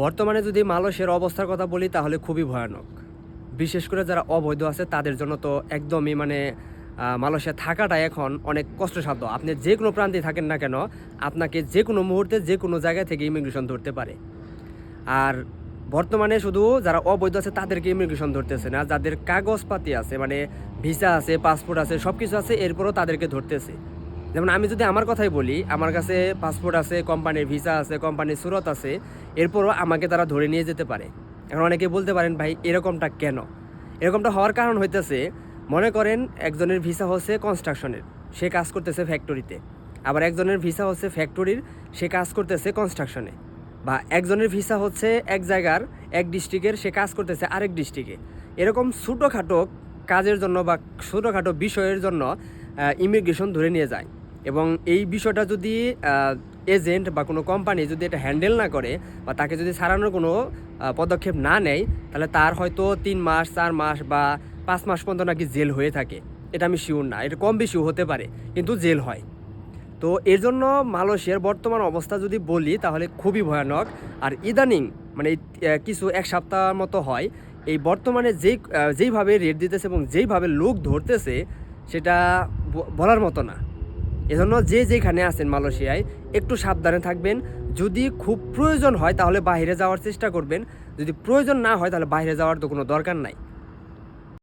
বর্তমানে যদি মালয়েশিয়ার অবস্থার কথা বলি, তাহলে খুবই ভয়ানক। বিশেষ করে যারা অবৈধ আছে, তাদের জন্য তো একদমই মানে মালয়েশিয়া থাকাটা এখন অনেক কষ্টসাধ্য। আপনি যে কোনো প্রান্তে থাকেন না কেন, আপনাকে যে কোনো মুহূর্তে, যে কোনো জায়গা থেকে ইমিগ্রেশন ধরতে পারে। আর বর্তমানে শুধু যারা অবৈধ আছে, তাদেরকে ইমিগ্রেশন ধরতেছে না। যাদের কাগজপাতি আছে মানে ভিসা আছে পাসপোর্ট আছে সব কিছু আছে, এরপরও তাদেরকে ধরতেছে। যেমন আমি যদি আমার কথাই বলি, আমার কাছে পাসপোর্ট আছে কোম্পানির ভিসা আছে কোম্পানির সুরত আছে, এরপরও আমাকে তারা ধরে নিয়ে যেতে পারে। এখন অনেকে বলতে পারেন, ভাই, এরকমটা কেন? এরকমটা হওয়ার কারণ হইতেছে, মনে করেন একজনের ভিসা হচ্ছে কনস্ট্রাকশনের সে কাজ করতেছে ফ্যাক্টরিতে আবার একজনের ভিসা হচ্ছে ফ্যাক্টরির সে কাজ করতেছে কনস্ট্রাকশনে বা একজনের ভিসা হচ্ছে এক জায়গার, এক ডিস্ট্রিক্টের সে কাজ করতেছে আরেক ডিস্ট্রিক্টে এরকম ছোটোখাটো কাজের জন্য বা ছোটোখাটো বিষয়ের জন্য ইমিগ্রেশন ধরে নিয়ে যায়। এবং এই বিষয়টা যদি এজেন্ট বা কোনো কোম্পানি যদি এটা হ্যান্ডেল না করে বা তাকে যদি ছাড়ানোর কোনো পদক্ষেপ না নেয়, তাহলে তার হয়তো তিন মাস, চার মাস বা পাঁচ মাস পর্যন্ত নাকি জেল হয়ে থাকে। এটা আমি শিওর না। এটা কম বেশিও হতে পারে, কিন্তু জেল হয়। তো এর জন্য মালয়েশিয়ার বর্তমান অবস্থা যদি বলি, তাহলে খুবই ভয়ানক। আর ইদানিং মানে কিছু এক সপ্তাহ মতো হয়, এই বর্তমানে যেই যেইভাবে রেট দিতেছে এবং যেইভাবে লোক ধরতেছে, সেটা বলার মতো না। এজন্য যে যেখানে আছেন মালয়েশিয়ায়, একটু সাবধানে থাকবেন। যদি খুব প্রয়োজন হয়, তাহলে বাইরে যাওয়ার চেষ্টা করবেন। যদি প্রয়োজন না হয়, তাহলে বাইরে যাওয়ার তো কোনো দরকার নাই।